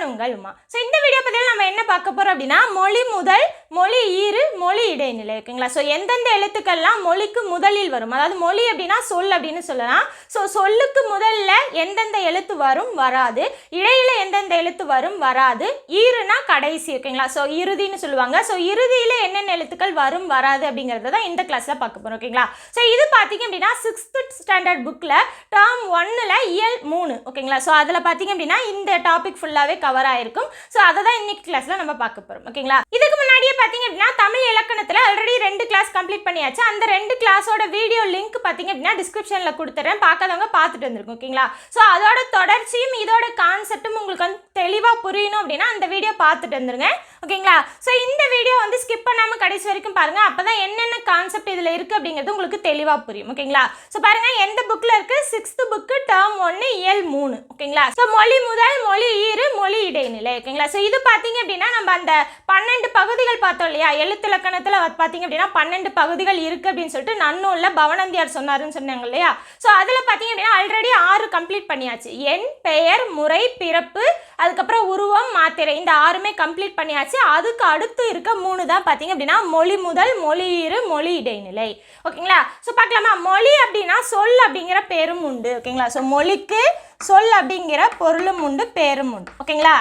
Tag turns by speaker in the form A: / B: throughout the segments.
A: நான் உங்கள் உமா ஸோ இந்த வீடியோ பதில் நம்ம என்ன பார்க்க போகிறோம் அப்படின்னா மொழி முதல் மொழி ஈறு மொழி இடைநிலை ஓகேங்களா? ஸோ எந்தெந்த எழுத்துக்கள்லாம் மொழிக்கு முதலில் வரும்? அதாவது மொழி அப்படின்னா சொல் அப்படின்னு சொல்லலாம். ஸோ சொல்லுக்கு முதல்ல எந்தெந்த எழுத்து வரும்? வராது. இடையில எந்தெந்த எழுத்து வரும்? வராது. ஈறுனா கடைசி ஓகேங்களா? ஸோ இறுதின்னு சொல்லுவாங்க. ஸோ இறுதியில் என்னென்ன எழுத்துக்கள் வரும்? வராது அப்படிங்கிறத தான் இந்த கிளாஸில் பார்க்க போகிறோம் ஓகேங்களா? ஸோ இது பார்த்தீங்க அப்படின்னா சிக்ஸ்த்து ஸ்டாண்டர்ட் புக்கில் டேர்ம் ஒன்னில் இயல் மூணு ஓகேங்களா? ஸோ அதில் பார்த்தீங்க அப்படின்னா இந்த டாபிக் ஃபுல்லாகவே கவர் ஆயிருக்கும். ஸோ அதை தான் இன்னைக்கு கிளாஸில் நம்ம பார்க்க போகிறோம் ஓகேங்களா இதுக்கு முன்னாடியே பார்த்தீங்க அப்படின்னா தமிழ் இலக்கணத்தில் ஆல்ரெடி ரெண்டு கிளாஸ் கம்ப்ளீட் பண்ணியாச்சு. அந்த ரெண்டு கிளாஸோட வீடியோ லிங்க் பார்த்தீங்க அப்படின்னா டிஸ்கிரிப்ஷனில் கொடுத்துறேன். பார்க்காதவங்க பார்த்துட்டு வந்துருக்கும் ஓகேங்களா ஸோ அதோட தொடர்ச்சியும் இதோட கான்செப்டும் உங்களுக்கு வந்து தெளிவாக புரியணும் அப்படின்னா அந்த வீடியோ பார்த்துட்டு வந்துருங்க. ஓகேங்களா? ஸோ இந்த வீடியோ வந்து ஸ்கிப் பண்ணாமல் கடைசி வரைக்கும் பாருங்கள் அப்போ தான் என்னென்ன கான்செப்ட் இதில் இருக்குது அப்படிங்கிறது உங்களுக்கு தெளிவாக புரியும். ஓகேங்களா? ஸோ பாருங்கள் எந்த புக்கில் இருக்குது சிக்ஸ்த்து புக்கு டேர்ம் ஒன்று இயல் மூணு. ஓகேங்களா? ஸோ மொழி முதல் மொழி ஈறு மொழி இடைநிலை. ஓகேங்களா? ஸோ இது பார்த்தீங்க அப்படின்னா நம்ம அந்த பன்னெண்டு பகுதிகள் பார்த்தோம் இல்லையா? எழுத்துலக்கணத்தில் பார்த்தீங்க அப்படின்னா பன்னெண்டு பகுதிகள் இருக்குது அப்படின்னு சொல்லிட்டு நன்னூலில் பவனந்தியார் சொன்னாருன்னு சொன்னாங்க இல்லையா? ஸோ அதில் பார்த்தீங்க அப்படின்னா ஆல்ரெடி ஆறு கம்ப்ளீட் பண்ணியாச்சு. என் பெயர் முறை பிறப்பு அதுக்கப்புறம் உருவம் மாத்திரை. இந்த ஆறுமே கம்ப்ளீட் பண்ணியாச்சு. அதுக்கு அடுத்து இருக்க மூணு தான் பார்த்தீங்க அப்படின்னா மொழி முதல் மொழி இரு மொழி இடைநிலை. ஓகேங்களா? ஸோ பார்க்கலாமா? மொழி அப்படின்னா சொல் அப்படிங்கிற பேரும் உண்டு. ஓகேங்களா? ஸோ மொழிக்கு சொல் அப்படிங்கிற பொருளும் உண்டு பேரும் உண்டு. ஓகேங்களா?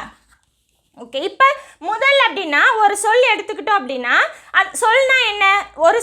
A: ஓகே இப்போ முதல் அப்படின்னா ஒரு சொல் எடுத்துக்கிட்டோம் அப்படின்னா அந் சொல்னா என்ன? ஒரு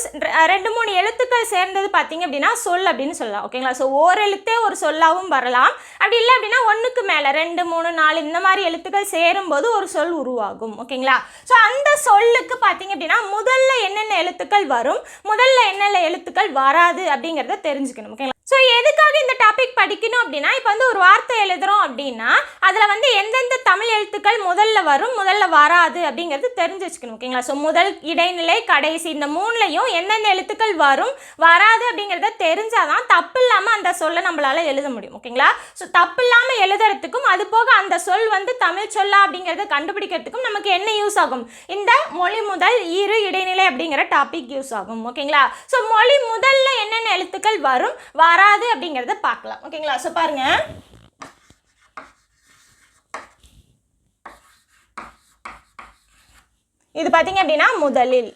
A: ரெண்டு மூணு எழுத்துக்கள் சேர்ந்தது பார்த்தீங்க அப்படின்னா சொல் அப்படின்னு சொல்லலாம். ஓகேங்களா ஸோ ஓர் எழுத்தே ஒரு சொல்லாவும் வரலாம். அப்படி இல்லை அப்படின்னா ஒன்றுக்கு மேலே ரெண்டு மூணு நாலு இந்த மாதிரி எழுத்துக்கள் சேரும்போது ஒரு சொல் உருவாகும். ஓகேங்களா ஸோ அந்த சொல்லுக்கு பார்த்தீங்க அப்படின்னா முதல்ல என்னென்ன எழுத்துக்கள் வரும்? முதல்ல என்னென்ன எழுத்துக்கள் வராது அப்படிங்கிறத தெரிஞ்சுக்கணும். ஓகேங்களா ஸோ எதுக்காக இந்த டாபிக் படிக்கணும் அப்படின்னா இப்போ வந்து ஒரு வார்த்தை எழுதுகிறோம் அப்படின்னா அதில் வந்து எந்தெந்த தமிழ் எழுத்துக்கள் முதல்ல வரும் முதல்ல வராது அப்படிங்கிறது தெரிஞ்சு வச்சுக்கணும் ஓகேங்களா ஸோ முதல் இடைநிலை கடைசி இந்த மூணுலையும் எந்தெந்த எழுத்துக்கள் வரும் வராது அப்படிங்கிறத தெரிஞ்சாதான் தப்பு இல்லாமல் அந்த சொல்லை நம்மளால் எழுத முடியும் ஓகேங்களா ஸோ தப்பு இல்லாமல் எழுதுறதுக்கும் அது போக அந்த சொல் வந்து தமிழ் சொல்லா அப்படிங்கிறத கண்டுபிடிக்கிறதுக்கும் நமக்கு என்ன யூஸ் ஆகும்? இந்த மொழி முதல் இரு இடைநிலை அப்படிங்கிற டாபிக் யூஸ் ஆகும் ஓகேங்களா ஸோ மொழி முதல்ல என்னென்ன எழுத்துக்கள் வரும் வராது அப்படிங்கிறத பார்க்கலாம். ஓகேங்களா? ஸோ பாருங்க. இது பார்த்தீங்க அப்படின்னா முதலில்.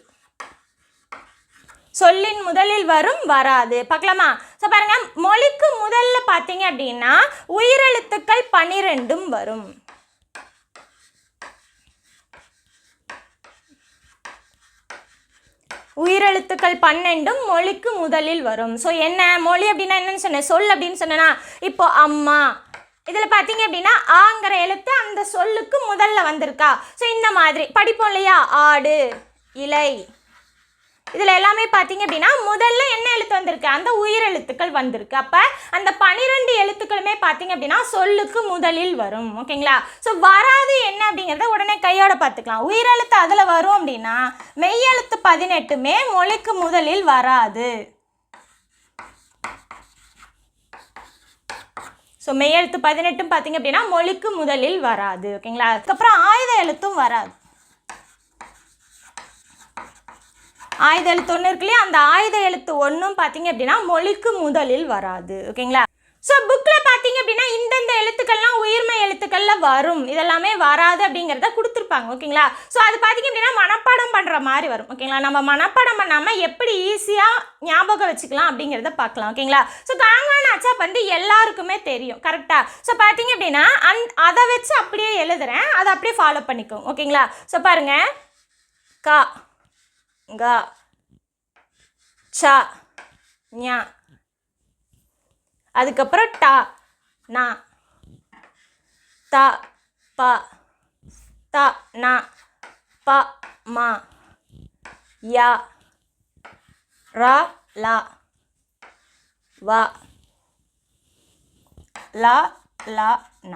A: சொல்லின் முதலில் வரும் வராது. பார்க்கலாமா? ஸோ பாருங்க. மொழிக்கு முதல்ல பார்த்தீங்க அப்படின்னா உயிரெழுத்துக்கள் பனிரெண்டும் வரும். உயிரெழுத்துக்கள் பன்னெண்டும் மொழிக்கு முதலில் வரும். ஸோ என்ன? மொழி அப்படின்னா என்னன்னு சொன்னேன். சொல் அப்படின்னு சொன்னேன்னா இப்போ அம்மா. இதில் பார்த்தீங்க அப்படின்னா ஆங்கிற எழுத்து அந்த சொல்லுக்கு முதல்ல வந்திருக்கா. ஸோ இந்த மாதிரி. படிப்போம் இல்லையா? ஆடு இலை. இதில் எல்லாமே பார்த்தீங்க அப்படின்னா முதல்ல என்ன எழுத்து வந்திருக்கு? அந்த உயிரெழுத்துக்கள் வந்திருக்கு. அப்போ அந்த பனிரெண்டு எழுத்துக்களுமே பார்த்தீங்க அப்படின்னா சொல்லுக்கு முதலில் வரும். ஓகேங்களா? ஸோ வராது என்ன அப்படிங்கிறத உடனே கையோட பார்த்துக்கலாம் உயிரெழுத்து அதில் வரும் அப்படின்னா மெய்யெழுத்து பதினெட்டுமே மொழிக்கு முதலில் வராது. ஸோ மெய்யெழுத்து பதினெட்டும் பார்த்தீங்க அப்படின்னா மொழிக்கு முதலில் வராது. ஓகேங்களா? அதுக்கப்புறம் ஆயுத எழுத்தும் வராது. ஆயுத எழுத்து ஒன்று இருக்கு இல்லையா? அந்த ஆயுத எழுத்து ஒன்றும் பார்த்தீங்க அப்படின்னா மொழிக்கு முதலில் வராது. ஓகேங்களா? ஸோ புக்கில் பார்த்தீங்க அப்படின்னா இந்தந்த எழுத்துக்கள்லாம் உயிர்மை எழுத்துக்களில் வரும். இதெல்லாமே வராது அப்படிங்கிறத கொடுத்துருப்பாங்க. ஓகேங்களா? ஸோ அது பார்த்தீங்க அப்படின்னா மனப்பாடம் பண்ணுற மாதிரி வரும். ஓகேங்களா? நம்ம மனப்பாடம் பண்ணாமல் எப்படி ஈஸியாக ஞாபகம் வச்சுக்கலாம் அப்படிங்கிறத பார்க்கலாம் ஓகேங்களா? ஸோ காங்கான அச்சா வந்து எல்லாருக்குமே தெரியும். கரெக்டாக ஸோ பார்த்தீங்க அப்படின்னா அந் அதை வச்சு அப்படியே எழுதுறேன். அதை அப்படியே ஃபாலோ பண்ணிக்கோங்க. ஓகேங்களா? ஸோ பாருங்க. கா. க ச ஞ அதுக்கப்புறம் டா நா. த ப த ந. ப ம. ய. ர ல. வ. ல ல ந.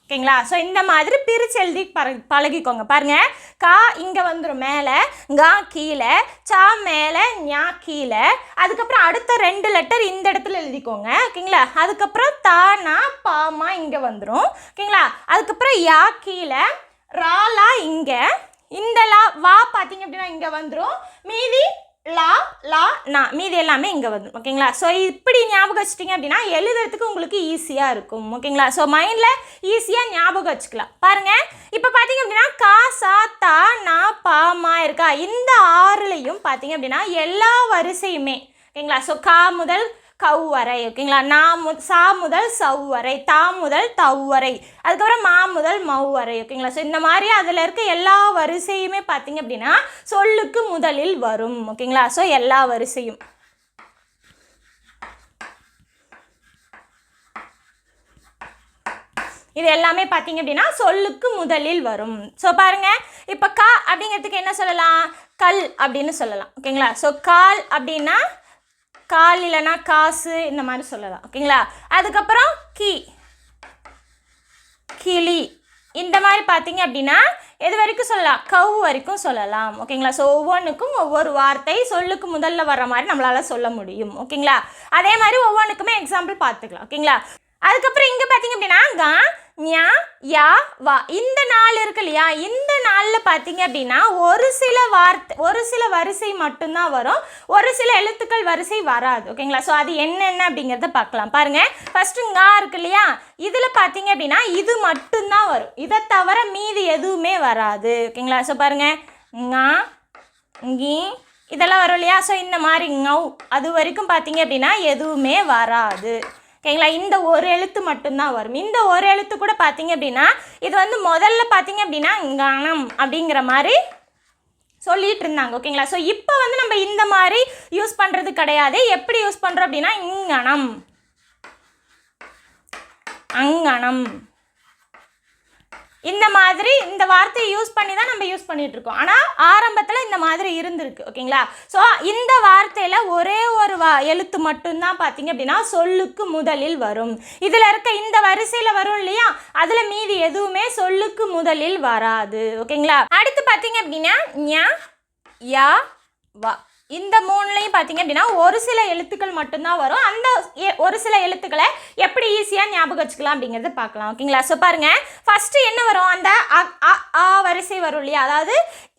A: ஓகேங்களா? ஸோ இந்த மாதிரி பிரிச்செழுதி எழுதி பழகிக்கோங்க. பாருங்கள் கா இங்கே வந்துடும் மேலே கா கீழே சா மேலே ஞா கீழே. அதுக்கப்புறம் அடுத்த ரெண்டு லெட்டர் இந்த இடத்துல எழுதிக்கோங்க. ஓகேங்களா? அதுக்கப்புறம் தானா பாமா இங்கே வந்துடும் ஓகேங்களா? அதுக்கப்புறம் யா கீழே ராலா இங்கே. இந்த லா வா பார்த்தீங்க அப்படின்னா இங்கே வந்துடும் மீதி லா லா நா மீதி எல்லாமே இங்கே வந்துடும் ஓகேங்களா? ஸோ இப்படி ஞாபகம் வச்சிட்டிங்க அப்படின்னா எழுதுறதுக்கு உங்களுக்கு ஈஸியாக இருக்கும் ஓகேங்களா? ஸோ மைண்டில் ஈஸியாக ஞாபகம் வச்சுக்கலாம். பாருங்கள் இப்போ பார்த்தீங்க அப்படின்னா கா சா தா நா பா மா இருக்கா? இந்த ஆறுலையும் பார்த்தீங்க அப்படின்னா எல்லா வரிசையுமே ஓகேங்களா? ஸோ கா முதல் கவ் வரை ஓகேங்களா? நா மு சா முதல் சவ் வரை தா முதல் தவ் வரை அதுக்கப்புறம் மா முதல் மவ் வரை ஓகேங்களா? ஸோ இந்த மாதிரி அதில் இருக்க எல்லா வரிசையுமே பார்த்தீங்க அப்படின்னா சொல்லுக்கு முதலில் வரும் ஓகேங்களா? ஸோ எல்லா வரிசையும். இது எல்லாமே பார்த்தீங்க அப்படின்னா சொல்லுக்கு முதலில் வரும். ஸோ பாருங்கள் இப்போ கா அப்படிங்கிறதுக்கு என்ன சொல்லலாம்? கல் அப்படின்னு சொல்லலாம் ஓகேங்களா? ஸோ கால் அப்படின்னா கால் இல்லைன்னா காசு இந்த மாதிரி சொல்லலாம். ஓகேங்களா? அதுக்கப்புறம் கீ. கிளி. இந்த மாதிரி பார்த்தீங்க அப்படின்னா எது வரைக்கும் சொல்லலாம்? கவு வரைக்கும் சொல்லலாம். ஓகேங்களா? ஸோ ஒவ்வொன்றுக்கும் ஒவ்வொரு வார்த்தை சொல்லுக்கு முதல்ல வர மாதிரி நம்மளால் சொல்ல முடியும். ஓகேங்களா? அதே மாதிரி ஒவ்வொன்றுக்குமே எக்ஸாம்பிள் பார்த்துக்கலாம். ஓகேங்களா? அதுக்கப்புறம் இங்கே பார்த்தீங்க அப்படின்னா ஞா யா வா. இந்த நாள் இருக்கு இல்லையா? இந்த நாளில் பார்த்தீங்க அப்படின்னா ஒரு சில வார்த்தை ஒரு சில வரிசை மட்டும்தான் வரும். ஒரு சில எழுத்துக்கள் வரிசை வராது. ஓகேங்களா? ஸோ அது என்னென்ன அப்படிங்கிறத பார்க்கலாம். பாருங்கள் ஃபஸ்ட்டு ngா இருக்கு இல்லையா? இதில் பார்த்தீங்க அப்படின்னா இது மட்டும்தான் வரும். இதை தவிர மீதி எதுவுமே வராது. ஓகேங்களா? ஸோ பாருங்கள் ngா ngி இதெல்லாம் வரும் இல்லையா? ஸோ இந்த மாதிரி ngௌ அது வரைக்கும் பார்த்தீங்க அப்படின்னா எதுவுமே வராது. ஓகேங்களா? இந்த ஒரு எழுத்து மட்டும்தான் வரும். இந்த ஒரு எழுத்து கூட பார்த்தீங்க அப்படின்னா இது வந்து முதல்ல பார்த்தீங்க அப்படின்னா கணம் அப்படிங்கிற மாதிரி சொல்லிட்டு இருந்தாங்க ஓகேங்களா? ஸோ இப்போ வந்து நம்ம இந்த மாதிரி யூஸ் பண்ணுறது கிடையாது. எப்படி யூஸ் பண்ணுறோம் அப்படின்னா இங்கனம். அங்கனம். இந்த மாதிரி இந்த வார்த்தையை யூஸ் பண்ணி தான் நம்ம யூஸ் பண்ணிகிட்டு இருக்கோம் ஆனால் ஆரம்பத்தில் இந்த மாதிரி இருந்திருக்கு ஓகேங்களா? ஸோ இந்த வார்த்தையில் ஒரே ஒரு வா எழுத்து மட்டும்தான் பார்த்தீங்க அப்படின்னா சொல்லுக்கு முதலில் வரும். இதில் இருக்க இந்த வரிசையில் வரும் இல்லையா? அதில் மீதி எதுவுமே சொல்லுக்கு முதலில் வராது ஓகேங்களா? அடுத்து பார்த்தீங்க அப்படின்னா ஞா யா வா. இந்த மூணுலையும் பார்த்தீங்க அப்படின்னா ஒரு சில எழுத்துக்கள் மட்டும்தான் வரும். அந்த ஒரு சில எழுத்துக்களை எப்படி ஈஸியாக ஞாபகம் வச்சுக்கலாம் அப்படிங்கிறது பார்க்கலாம். ஓகேங்களா ஸோ பாருங்கள் ஃபஸ்ட்டு என்ன வரும்? அந்த அ அ, ஆ வரிசை வரும் இல்லையா? அதாவது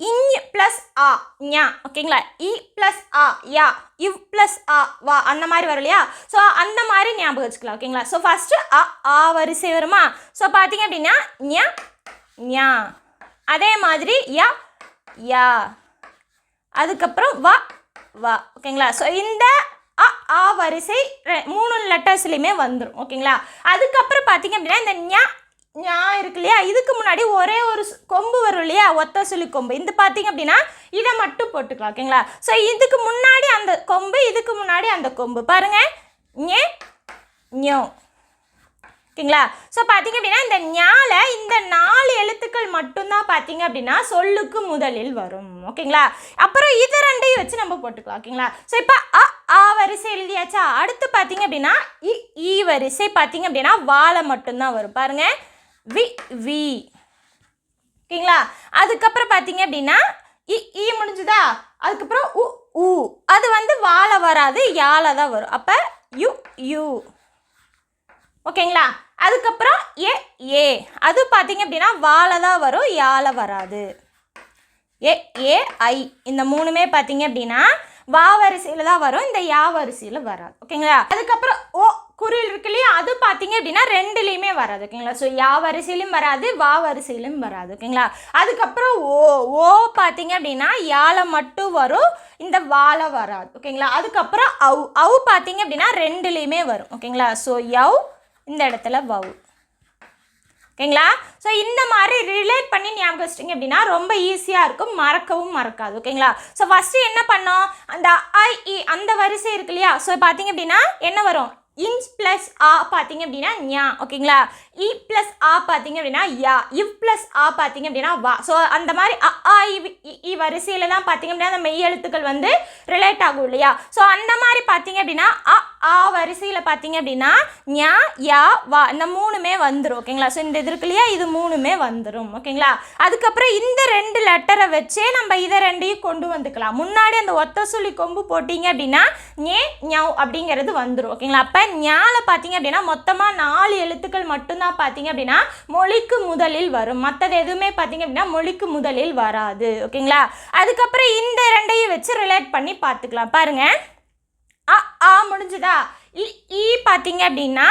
A: இஞ் ப்ளஸ் ஆ ஞா. ஓகேங்களா இ ப்ளஸ் ஆ யா. இவ் ப்ளஸ் ஆ வா. அந்த மாதிரி வரும் இல்லையா? ஸோ அந்த மாதிரி ஞாபகம் வச்சுக்கலாம். ஓகேங்களா ஸோ ஃபஸ்ட்டு அ ஆ வரிசை வருமா? ஸோ பார்த்தீங்க அப்படின்னா ஞா ஞா. அதே மாதிரி யா யா. அதுக்கப்புறம் வா வா ஓகேங்களா? ஸோ இந்த அ ஆ வரிசை மூணு லெட்டர்ஸ்லையுமே வந்துடும் ஓகேங்களா? அதுக்கப்புறம் பார்த்தீங்க அப்படின்னா இந்த ஞா ஞா இருக்கு இல்லையா? இதுக்கு முன்னாடி ஒரே ஒரு கொம்பு வரும் இல்லையா? ஒத்த சுழி கொம்பு. இது பார்த்தீங்க அப்படின்னா இதை மட்டும் போட்டுக்கலாம் ஓகேங்களா? ஸோ இதுக்கு முன்னாடி அந்த கொம்பு இதுக்கு முன்னாடி அந்த கொம்பு. பாருங்கள் ஞே ஞோ. ஓகேங்களா? ஸோ பார்த்தீங்க அப்படின்னா இந்த ஞால இந்த நாலு எழுத்துக்கள் மட்டும்தான் பார்த்தீங்க அப்படின்னா சொல்லுக்கு முதலில் வரும். ஓகேங்களா? அப்புறம் இது ரெண்டையும் வச்சு நம்ம போட்டுக்கலாம் ஓகேங்களா? ஸோ இப்போ அ ஆ வரிசை எழுதியாச்சா? அடுத்து பார்த்தீங்க அப்படின்னா இ ஈ வரிசை பார்த்தீங்க அப்படின்னா வாழை மட்டும்தான் வரும். பாருங்க. வி வி. ஓகேங்களா? அதுக்கப்புறம் பார்த்தீங்க அப்படின்னா இ ஈ முடிஞ்சுதா? அதுக்கப்புறம் உ ஊ அது வந்து வாழை வராது யாழை தான் வரும். அப்போ யு யூ. ஓகேங்களா? அதுக்கப்புறம் ஏ ஏ. அது பார்த்தீங்க அப்படின்னா வாழை தான் வரும் யாழை வராது. ஏ ஏ ஐ. இந்த மூணுமே பார்த்தீங்க அப்படின்னா வா வரிசையில் தான் வரும் இந்த யா வரிசையில் வராது. ஓகேங்களா? அதுக்கப்புறம் ஓ குரில் இருக்கு இல்லையா? அது பார்த்தீங்க அப்படின்னா ரெண்டுலேயுமே வராது ஓகேங்களா? ஸோ யா வரிசையிலும் வராது வா வரிசையிலும் வராது ஓகேங்களா? அதுக்கப்புறம் ஓ ஓ பார்த்தீங்க அப்படின்னா யாழை மட்டும் வரும் இந்த வாழை வராது ஓகேங்களா? அதுக்கப்புறம் அவு அவு பார்த்தீங்க அப்படின்னா ரெண்டுலேயுமே வரும் ஓகேங்களா? ஸோ யவ் இந்த இடத்துல வவ் ஓகேங்களா? ஸோ இந்த மாதிரி ரிலேட் பண்ணி ஞாபகம் வச்சிட்டிங்க அப்படின்னா ரொம்ப ஈஸியாக இருக்கும். மறக்கவும் மறக்காது. ஓகேங்களா? ஸோ ஃபஸ்ட்டு என்ன பண்ணோம்? அந்த ஐஇ e, அந்த வரிசை இருக்கு இல்லையா? ஸோ பார்த்தீங்க அப்படின்னா என்ன வரும்? இன்ச் ப்ளஸ் ஆ பார்த்தீங்க அப்படின்னா ஞா ஓகேங்களா? E இ ப்ளஸ் ஆ பார்த்தீங்க அப்படின்னா யா இவ் ப்ளஸ் ஆ பார்த்தீங்க அப்படின்னா வா. ஸோ அந்த மாதிரி அ ஆ இ இ, இ வரிசையில் தான் பார்த்தீங்க அப்படின்னா அந்த மெய் எழுத்துக்கள் வந்து ரிலேட் ஆகும் இல்லையா? ஸோ அந்த மாதிரி பார்த்தீங்க அப்படின்னா அ ஆ வரிசையில் பார்த்தீங்க அப்படின்னா ஞா யா வா இந்த மூணுமே வந்துடும் ஓகேங்களா? ஸோ இந்த இது இருக்கு இல்லையா? இது மூணுமே வந்துடும் ஓகேங்களா? அதுக்கப்புறம் இந்த ரெண்டு லெட்டரை வச்சே நம்ம இதை ரெண்டையும் கொண்டு வந்துக்கலாம். முன்னாடி அந்த ஒத்த சொல்லி கொம்பு போட்டிங்க அப்படின்னா ஞே ஞவ் அப்படிங்கிறது வந்துடும் ஓகேங்களா? அப்போ ஞால பார்த்தீங்க அப்படின்னா மொத்தமாக நாலு எழுத்துக்கள் மட்டும்தான் பார்த்தீங்க அப்படின்னா மொழிக்கு முதலில் வரும். மற்றது எதுவுமே பார்த்தீங்க அப்படின்னா மொழிக்கு முதலில் வராது. ஓகேங்களா? அதுக்கப்புறம் இந்த ரெண்டையும் வச்சு ரிலேட் பண்ணி பார்த்துக்கலாம். பாருங்க. ஆ ஆ முடிஞ்சுதா? இ ஈ பார்த்தீங்க அப்படின்னா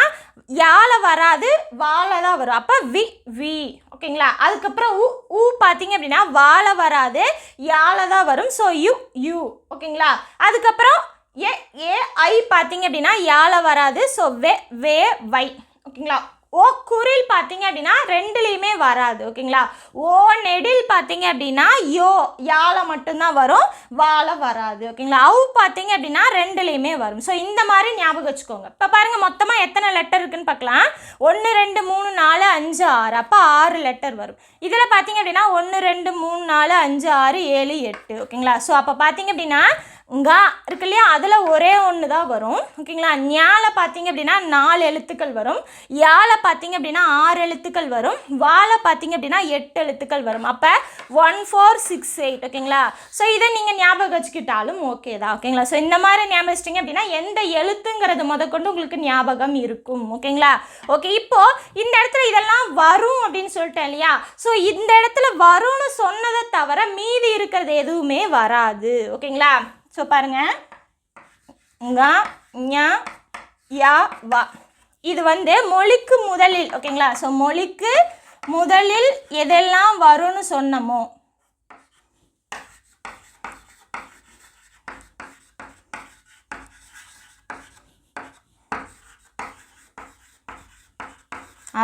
A: யால வராது வாழை தான் வரும். அப்போ வி வி. ஓகேங்களா? அதுக்கப்புறம் உ ஊ பார்த்தீங்க அப்படின்னா வாழை வராது யால தான் வரும். ஸோ யு யூ. ஓகேங்களா? அதுக்கப்புறம் ஏ ஏ ஐ பார்த்தீங்க அப்படின்னா யால வராது. ஸோ வே வே வை. ஓகேங்களா? ஓ குரில் பார்த்தீங்க அப்படின்னா ரெண்டுலேயுமே வராது. ஓகேங்களா? ஓ நெடில் பார்த்தீங்க அப்படின்னா யோ யால மட்டும்தான் வரும் வாழை வராது. ஓகேங்களா? அவு பார்த்தீங்க அப்படின்னா ரெண்டுலேயுமே வரும். ஸோ இந்த மாதிரி ஞாபகம் வச்சுக்கோங்க. இப்போ பாருங்கள் மொத்தமாக எத்தனை லெட்டர் இருக்குன்னு பார்க்கலாம். ஒன்று ரெண்டு மூணு நாலு அஞ்சு ஆறு. அப்போ ஆறு லெட்டர் வரும். இதில் பார்த்தீங்க அப்படின்னா ஒன்று ரெண்டு மூணு நாலு அஞ்சு ஆறு ஏழு எட்டு. ஓகேங்களா? ஸோ அப்போ பார்த்தீங்க அப்படின்னா ங்கா இருக்கு இல்லையா? அதில் ஒரே ஒன்று தான் வரும். ஓகேங்களா? ஞால பார்த்தீங்க அப்படின்னா நாலு எழுத்துக்கள் வரும். யால பார்த்தீங்க அப்படின்னா ஆறு எழுத்துக்கள் வரும். வாழை பார்த்தீங்க அப்படின்னா எட்டு எழுத்துக்கள் வரும். அப்போ ஒன் ஃபோர் சிக்ஸ் எயிட் ஓகேங்களா? ஸோ இதை நீங்கள் ஞாபகம் வச்சுக்கிட்டாலும் ஓகே தான். ஓகேங்களா? ஸோ இந்த மாதிரி ஞாபகம் வச்சிட்டிங்க அப்படின்னா எந்த எழுத்துங்கிறது முதற்கொண்டு உங்களுக்கு ஞாபகம் இருக்கும். ஓகேங்களா? ஓகே இப்போது இந்த இடத்துல இதெல்லாம் வரும் அப்படின்னு சொல்லிட்டேன் இல்லையா? ஸோ இந்த இடத்துல வரும்னு சொன்னதை தவிர மீதி இருக்கிறது எதுவுமே வராது. ஓகேங்களா? ஸோ பாருங்க. ங்க ஞா யா வா. இது வந்து மொழிக்கு முதலில் ஓகேங்களா? ஸோ மொழிக்கு முதலில் எதெல்லாம் வரும்னு சொன்னமோ?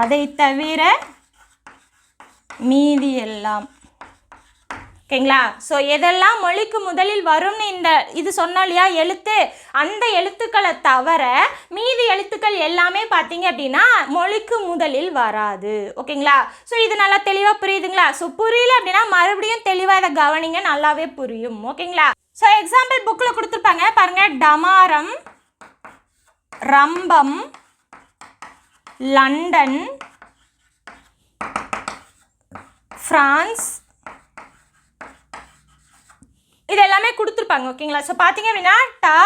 A: அதை தவிர மீதி எல்லாம். ஓகேங்களா? ஸோ எதெல்லாம் மொழிக்கு முதலில் வரும்னு இந்த இது சொன்னோம் இல்லையா? எழுத்து. அந்த எழுத்துக்களை தவிர மீதி எழுத்துக்கள் எல்லாமே பார்த்தீங்க அப்படின்னா மொழிக்கு முதலில் வராது. ஓகேங்களா? ஸோ இது நல்லா தெளிவாக புரியுதுங்களா? ஸோ புரியல அப்படின்னா மறுபடியும் தெளிவாக இதை கவனிங்க. நல்லாவே புரியும். ஓகேங்களா? ஸோ எக்ஸாம்பிள் புக்கில் கொடுத்துருப்பாங்க. பாருங்க. டமாரம் ரம்பம் லண்டன் ஃப்ரான்ஸ் இது எல்லாமே கொடுத்துருப்பாங்க ஓகேங்களா ஸோ பார்த்தீங்க அப்படின்னா டா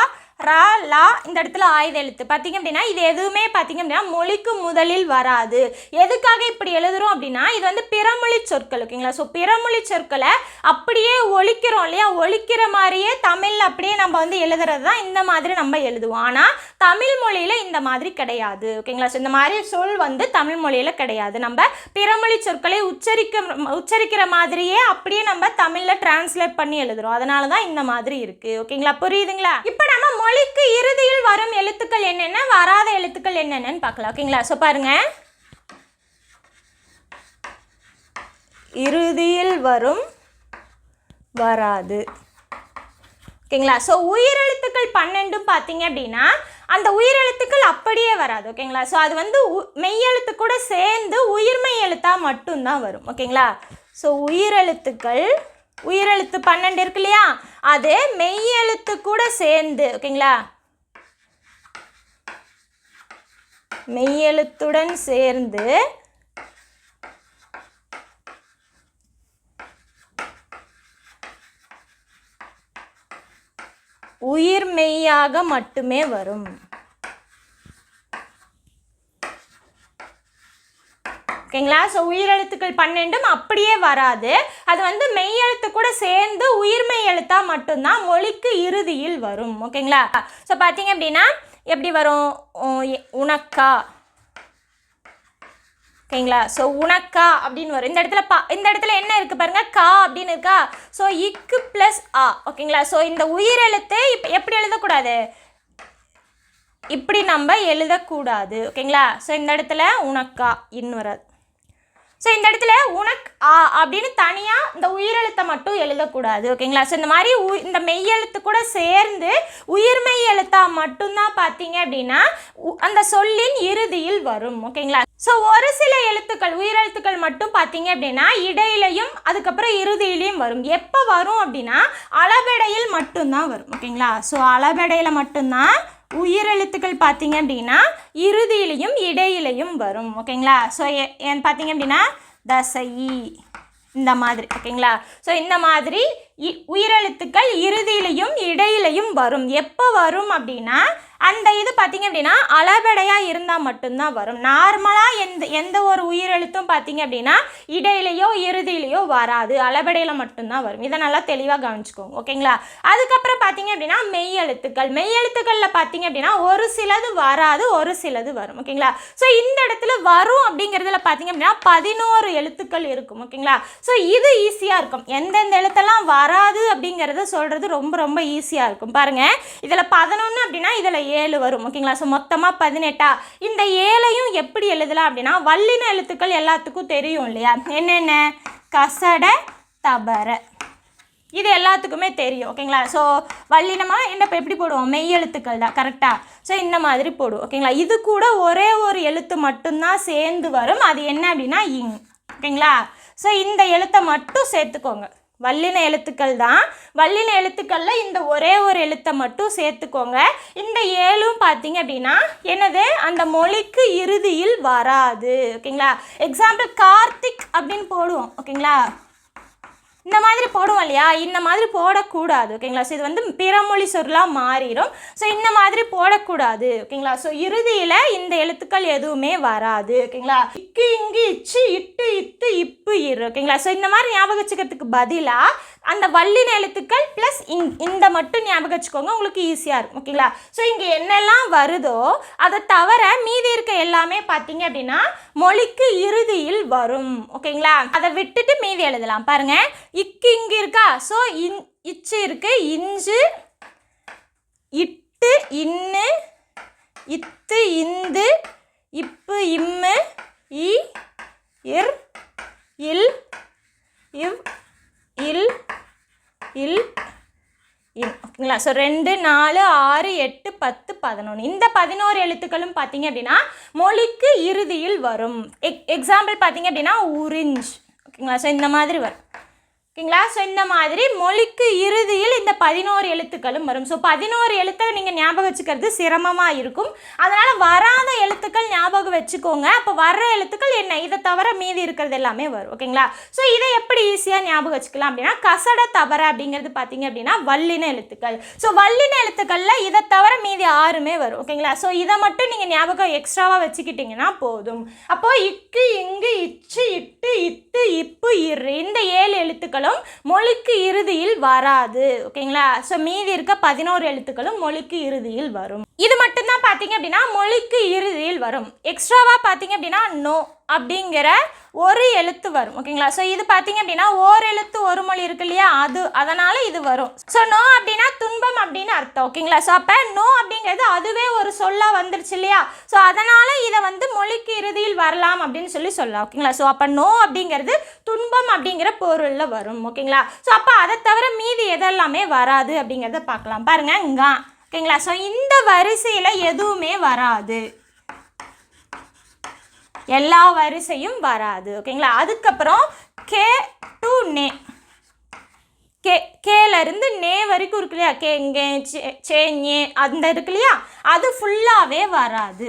A: ரா லா இந்த இடத்துல ஆயுத எழுத்து. பார்த்தீங்க அப்படின்னா இது எதுவுமே பார்த்தீங்க அப்படின்னா மொழிக்கு முதலில் வராது. எதுக்காக இப்படி எழுதுறோம் அப்படின்னா இது வந்து பிறமொழி சொற்கள் ஓகேங்களா? ஸோ பிறமொழி சொற்களை அப்படியே ஒழிக்கிறோம் இல்லையா? ஒழிக்கிற மாதிரியே தமிழ் அப்படியே நம்ம வந்து எழுதுறது தான் இந்த மாதிரி நம்ம எழுதுவோம். ஆனால் தமிழ் மொழியில் இந்த மாதிரி கிடையாது ஓகேங்களா? ஸோ இந்த மாதிரி சொல் வந்து தமிழ் மொழியில் கிடையாது. நம்ம பிறமொழி சொற்களை உச்சரிக்க உச்சரிக்கிற மாதிரியே அப்படியே நம்ம தமிழில் டிரான்ஸ்லேட் பண்ணி எழுதுறோம். அதனால தான் இந்த மாதிரி இருக்குது ஓகேங்களா? புரியுதுங்களா? இப்போ நம்ம மொழிக்கு இறுதியில் வரும் எழுத்துக்கள் என்னென்ன? வராத எழுத்துக்கள் என்னென்னு பார்க்கலாம். ஓகேங்களா? ஸோ பாருங்க. இறுதியில் வரும் வராது. ஓகேங்களா? ஸோ உயிரெழுத்துக்கள் பன்னெண்டும் பார்த்தீங்க அப்படின்னா அந்த உயிரெழுத்துக்கள் அப்படியே வராது. ஓகேங்களா? ஸோ அது வந்து உ- மெய்யெழுத்து கூட சேர்ந்து உயிர்மெய் எழுத்தாக மட்டும்தான் வரும். ஓகேங்களா? ஸோ உயிரெழுத்துக்கள் உயிரெழுத்து பன்னெண்டு இருக்கு இல்லையா? அது மெய்யெழுத்து கூட சேர்ந்து ஓகேங்களா? மெய்யெழுத்துடன் சேர்ந்து உயிர் மெய்யாக மட்டுமே வரும். ஓகேங்களா? ஸோ உயிரெழுத்துக்கள் பன்னெண்டும் அப்படியே வராது. அது வந்து மெய்யெழுத்து கூட சேர்ந்து உயிர்மெய் எழுத்தாக மட்டும்தான் மொழிக்கு இறுதியில் வரும். ஓகேங்களா? ஸோ பார்த்தீங்க அப்படின்னா எப்படி வரும்? உனக்கா. ஓகேங்களா? ஸோ உனக்கா அப்படின்னு வரும். இந்த இடத்துல பா இந்த இடத்துல என்ன இருக்குது பாருங்க? கா அப்படின்னு இருக்கா? ஸோ இக்கு ப்ளஸ் ஆ. ஓகேங்களா? ஸோ இந்த உயிரெழுத்து இப்போ எப்படி எழுதக்கூடாது? இப்படி நம்ம எழுதக்கூடாது. ஓகேங்களா? ஸோ இந்த இடத்துல உனக்கா இன்னு வராது. ஸோ இந்த இடத்துல உனக் ஆ அப்படின்னு தனியாக இந்த உயிரெழுத்தை மட்டும் எழுதக்கூடாது ஓகேங்களா? ஸோ இந்த மாதிரி உ இந்த மெய்யெழுத்து கூட சேர்ந்து உயிர்மெய் எழுத்தா மட்டும்தான் பார்த்தீங்க அப்படின்னா உ- அந்த சொல்லின் இறுதியில் வரும் ஓகேங்களா? ஸோ ஒரு சில எழுத்துக்கள் உயிரெழுத்துக்கள் மட்டும் பார்த்தீங்க அப்படின்னா இடையிலையும் அதுக்கப்புறம் இறுதியிலையும் வரும். எப்போ வரும் அப்படின்னா அளபெடையில் மட்டும்தான் வரும் ஓகேங்களா? ஸோ அளபெடையில் மட்டும்தான் உயிரெழுத்துக்கள் பார்த்தீங்க அப்படின்னா இறுதியிலையும் இடையிலையும் வரும் ஓகேங்களா? ஸோ பார்த்தீங்க அப்படின்னா தசை இந்த மாதிரி ஓகேங்களா? ஸோ இந்த மாதிரி இ- உயிரெழுத்துக்கள் இறுதியிலையும் இடையிலையும் வரும். எப்போ வரும் அப்படின்னா அந்த இது பார்த்தீங்க அப்படின்னா அளபடையாக இருந்தால் மட்டும்தான் வரும். நார்மலாக எந்த எந்த ஒரு உயிரெழுத்தும் பார்த்தீங்க அப்படின்னா இடையிலையோ இறுதியிலையோ வராது. அளபடையில் மட்டும்தான் வரும். இதை நல்லா தெளிவாக கவனிச்சுக்கோங்க. ஓகேங்களா? அதுக்கப்புறம் பார்த்தீங்க அப்படின்னா மெய் எழுத்துக்கள். மெய் எழுத்துக்களில் பார்த்தீங்க அப்படின்னா ஒரு சிலது வராது ஒரு சிலது வரும். ஓகேங்களா? ஸோ இந்த இடத்துல வரும் அப்படிங்கிறதுல பார்த்தீங்க அப்படின்னா பதினோரு எழுத்துக்கள் இருக்கும். ஓகேங்களா? ஸோ இது ஈஸியாக இருக்கும். எந்தெந்த எழுத்தெல்லாம் வராது அப்படிங்கிறத சொல்கிறது ரொம்ப ரொம்ப ஈஸியாக இருக்கும். பாருங்கள் இதில் பதினொன்று அப்படின்னா இதில் ஏழு வரும் ஓகேங்களா? ஸோ மொத்தமாக பதினெட்டா? இந்த ஏழையும் எப்படி எழுதலாம் அப்படின்னா வல்லின எழுத்துக்கள் எல்லாத்துக்கும் தெரியும் இல்லையா? என்னென்ன? கசட தபர. இது எல்லாத்துக்குமே தெரியும் ஓகேங்களா? ஸோ வல்லினமாக என்ன இப்போ எப்படி போடுவோம்? மெய் எழுத்துக்கள் தான் கரெக்டாக ஸோ இந்த மாதிரி போடுவோம் ஓகேங்களா? இது கூட ஒரே ஒரு எழுத்து மட்டும்தான் சேர்ந்து வரும். அது என்ன அப்படின்னா இங் ஓகேங்களா? ஸோ இந்த எழுத்தை மட்டும் சேர்த்துக்கோங்க. வல்லின எழுத்துக்கள் தான். வல்லின எழுத்துக்களில் இந்த ஒரே ஒரு எழுத்தை மட்டும் சேர்த்துக்கோங்க. இந்த ஏழும் பார்த்தீங்க அப்படின்னா என்னது? அந்த மொழிக்கு இறுதியில் வராது. ஓகேங்களா? எக்ஸாம்பிள் கார்த்திக் அப்படின்னு போடுவோம். ஓகேங்களா? இந்த மாதிரி போடுவோம் இல்லையா? இந்த மாதிரி போடக்கூடாது ஓகேங்களா ஸோ இது வந்து பிறமொழி சொல்லாக மாறிடும். ஸோ இந்த மாதிரி போடக்கூடாது ஓகேங்களா ஸோ இறுதியில் இந்த எழுத்துக்கள் எதுவுமே வராது ஓகேங்களா இக்கு இங்கு இச்சு இட்டு இத்து இப்பு இரு ஓகேங்களா ஸோ இந்த மாதிரி ஞாபகம் வச்சுக்கிறதுக்கு பதிலாக அந்த வல்லின எழுத்துக்கள் ப்ளஸ் இங் இந்த மட்டும் ஞாபகம் வச்சுக்கோங்க உங்களுக்கு ஈஸியாக இருக்கும் ஓகேங்களா ஸோ இங்கே என்னெல்லாம் வருதோ அதை தவிர மீதி இருக்க எல்லாமே பார்த்தீங்க அப்படின்னா மொழிக்கு இறுதியில் வரும் ஓகேங்களா அதை விட்டுட்டு மீதி எழுதலாம். பாருங்க இக்கு இங்கு இருக்கா? ஸோ இன் இச்சு இருக்கு இஞ்சு இட்டு இன்னு இத்து இந்து இப்பு இம்மு இ இர் இல் இவ் இல் இல் இன் ஓகேங்களா ஸோ ரெண்டு நாலு ஆறு எட்டு பத்து பதினொன்று இந்த பதினோரு எழுத்துக்களும் பார்த்தீங்க அப்படின்னா மொழிக்கு இறுதியில் வரும். எக் எக்ஸாம்பிள் பார்த்தீங்க அப்படின்னா உறிஞ்ச். ஓகேங்களா ஸோ இந்த மாதிரி வரும். ஓகேங்களா? ஸோ இந்த மாதிரி மொழிக்கு இறுதியில் இந்த பதினோரு எழுத்துக்களும் வரும். ஸோ பதினோரு எழுத்தை நீங்கள் ஞாபகம் வச்சுக்கிறது சிரமமாக இருக்கும். அதனால் வராத எழுத்துக்கள் ஞாபகம் வச்சுக்கோங்க. அப்போ வர்ற எழுத்துக்கள் என்ன? இதை தவிர மீதி இருக்கிறது எல்லாமே வரும். ஓகேங்களா? ஸோ இதை எப்படி ஈஸியாக ஞாபகம் வச்சுக்கலாம் அப்படின்னா கசட தவற அப்படிங்கிறது பார்த்தீங்க அப்படின்னா வல்லின எழுத்துக்கள். ஸோ வல்லின எழுத்துக்களில் இதை தவிர மீதி ஆறுமே வரும். ஓகேங்களா? ஸோ இதை மட்டும் நீங்கள் ஞாபகம் எக்ஸ்ட்ராவாக வச்சுக்கிட்டிங்கன்னா போதும். அப்போது இக்கு இங்கு இச்சு இட்டு இத்து இப்பு இரு. இந்த ஏழு எழுத்துக்கள் எழுத்துக்களும் மொழிக்கு இறுதியில் வராது. ஓகேங்களா? ஸோ மீதி இருக்க பதினோரு எழுத்துக்களும் மொழிக்கு இறுதியில் வரும். இது மட்டும்தான் பார்த்தீங்க அப்படின்னா மொழிக்கு இறுதியில் வரும். எக்ஸ்ட்ராவாக பார்த்தீங்க அப்படின்னா நோ அப்படிங்கிற ஒரு எழுத்து வரும் ஓகேங்களா? ஸோ இது பார்த்தீங்க அப்படின்னா ஓர் எழுத்து ஒரு மொழி இருக்கு இல்லையா? அது அதனால் இது வரும். ஸோ நோ அப்படின்னா துன்பம் அப்படின்னு அர்த்தம் ஓகேங்களா? ஸோ அப்போ நோ அப்படிங்கிறது அதுவே ஒரு சொல்லாக வந்துருச்சு இல்லையா? ஸோ அதனால் இதை வந்து மொழிக்கு இறுதியில் வரலாம் அப்படின்னு சொல்லி சொல்லலாம் ஓகேங்களா? ஸோ அப்போ நோ அப்படிங்கிறது துன்பம் அப்படிங்கிற பொருளில் வரும் ஓகேங்களா? ஸோ அப்போ அதை தவிர மீதி எதெல்லாமே வராது அப்படிங்கிறத பார்க்கலாம். பாருங்க இங்கா ஓகேங்களா? ஸோ இந்த வரிசையில் எதுவுமே வராது. எல்லா வரிசையும் வராது ஓகேங்களா அதுக்கப்புறம் கே டு நே கே கேலேருந்து நே வரைக்கும் இருக்கு இல்லையா? கே இங்கே சே ñே அந்த இருக்கு இல்லையா? அது ஃபுல்லாகவே வராது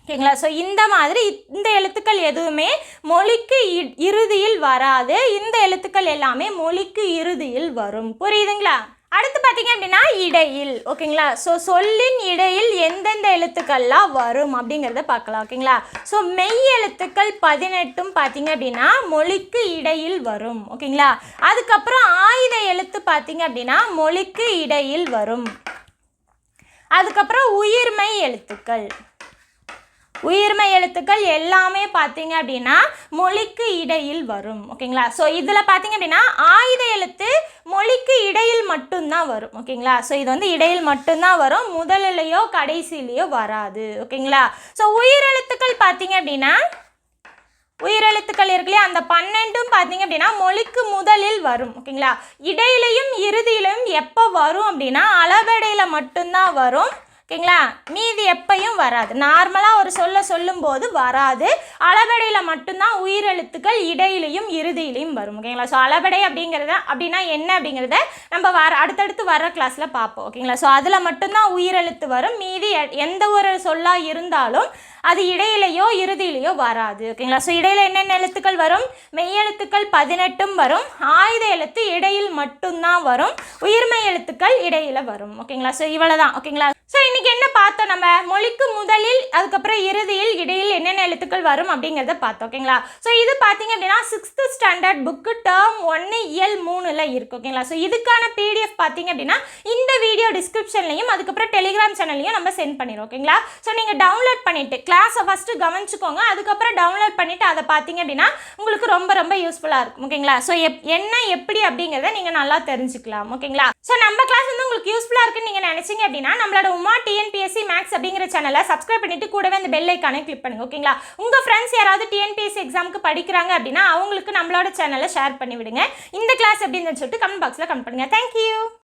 A: ஓகேங்களா ஸோ இந்த மாதிரி இந்த எழுத்துக்கள் எதுவுமே மொழிக்கு இ- இறுதியில் வராது. இந்த எழுத்துக்கள் எல்லாமே மொழிக்கு இறுதியில் வரும். புரியுதுங்களா? அடுத்து பார்த்தீங்க அப்படின்னா இடையில் ஓகேங்களா? ஸோ சொல்லின் இடையில் எந்தெந்த எழுத்துக்கள்லாம் வரும் அப்படிங்கிறத பார்க்கலாம் ஓகேங்களா? ஸோ மெய் எழுத்துக்கள் பதினெட்டும் பார்த்தீங்க அப்படின்னா மொழிக்கு இடையில் வரும் ஓகேங்களா? அதுக்கப்புறம் ஆயுத எழுத்து பார்த்தீங்க அப்படின்னா மொழிக்கு இடையில் வரும். அதுக்கப்புறம் உயிர்மை எழுத்துக்கள். உயிர்மை எழுத்துக்கள் எல்லாமே பார்த்தீங்க அப்படின்னா மொழிக்கு இடையில் வரும் ஓகேங்களா? ஸோ இதில் பார்த்தீங்க அப்படின்னா ஆயுத எழுத்து மொழிக்கு இடையில் மட்டும்தான் வரும் ஓகேங்களா? ஸோ இது வந்து இடையில் மட்டும்தான் வரும் முதலிலேயோ கடைசியிலேயோ வராது ஓகேங்களா? ஸோ உயிரெழுத்துக்கள் பார்த்தீங்க அப்படின்னா உயிரெழுத்துக்கள் இருக்குல்லையா அந்த பன்னெண்டும் பார்த்தீங்க அப்படின்னா மொழிக்கு முதலில் வரும் ஓகேங்களா? இடையிலையும் இறுதியிலையும் எப்போ வரும் அப்படின்னா அளவடையில் மட்டும்தான் வரும் ஓகேங்களா? மீதி எப்பையும் வராது. நார்மலாக ஒரு சொல்ல சொல்லும்போது வராது. அளவடையில் மட்டும்தான் உயிரெழுத்துக்கள் இடையிலையும் இறுதியிலையும் வரும். ஓகேங்களா? ஸோ அளவடை அப்படிங்கிறத அப்படின்னா என்ன அப்படிங்கிறத நம்ம வர அடுத்தடுத்து வர கிளாஸில் பார்ப்போம். ஓகேங்களா? ஸோ அதில் மட்டும்தான் உயிரெழுத்து வரும். மீதி எந்த ஒரு சொல்லாக இருந்தாலும் அது இடையிலையோ இறுதியிலையோ வராது. ஓகேங்களா? ஸோ இடையில என்னென்ன எழுத்துக்கள் வரும்? மெய்யெழுத்துக்கள் பதினெட்டும் வரும். ஆயுத எழுத்து இடையில் மட்டும்தான் வரும். உயிர்மெய் எழுத்துக்கள் இடையில வரும். ஓகேங்களா? ஸோ இவ்வளோ தான் ஓகேங்களா? ஸோ இன்னைக்கு என்ன பார்த்தோம் நம்ம? மொழிக்கு முதலில் அதுக்கப்புறம் இறுதியில் இடையில் எழுத்துக்கள் வரும் அப்படிங்கிறத பார்த்தோம் ஓகேங்களா? ஸோ இது பார்த்தீங்க அப்படின்னா சிக்ஸ்த்து ஸ்டாண்டர்ட் புக்கு டேர்ம் ஒன்று இயல் மூணில் இருக்கும் ஓகேங்களா? ஸோ இதுக்கான பிடிஎஃப் பார்த்தீங்க அப்படின்னா இந்த வீடியோ டிஸ்கிரிப்ஷன்லையும் அதுக்கப்புறம் டெலிகிராம் சேனல்லையும் நம்ம சென்ட் பண்ணிடுவோம் ஓகேங்களா? ஸோ நீங்கள் டவுன்லோட் பண்ணிட்டு கிளாஸை ஃபஸ்ட்டு கவனிச்சுக்கோங்க அதுக்கப்புறம் டவுன்லோட் பண்ணிவிட்டு அதை பார்த்தீங்க அப்படின்னா உங்களுக்கு ரொம்ப ரொம்ப யூஸ்ஃபுல்லாக இருக்கும் ஓகேங்களா? ஸோ எப் என்ன எப்படி அப்படிங்கிறத நீங்கள் நல்லா தெரிஞ்சுக்கலாம் ஓகேங்களா? ஸோ நம்ம கிளாஸ் வந்து உங்களுக்கு யூஸ்ஃபுல்லாக இருக்குன்னு நீங்கள் நினச்சிங்க அப்படின்னா நம்மளோட உமா டிஎன்பிஎஸ்சி மேக்ஸ் அப்படிங்கிற சேனலை சப்ஸ்கிரைப் பண்ணிட்டு கூடவே அந்த பெல் ஐக்கானே கிளிக் பண்ணுங்க ஓகேங்களா? உங்கள் ஃப்ரெண்ட்ஸ் யாராவது டிஎன்பிஎஸ்சி எக்ஸாமுக்கு படிக்கிறாங்க அப்படின்னா அவங்களுக்கு நம்மளோட சேனலை ஷேர் பண்ணி விடுங்க இந்த கிளாஸ் எப்படின்னு சொல்லிட்டு கமெண்ட் பாக்ஸில் கமெண்ட் பண்ணுங்கள் தேங்க்யூ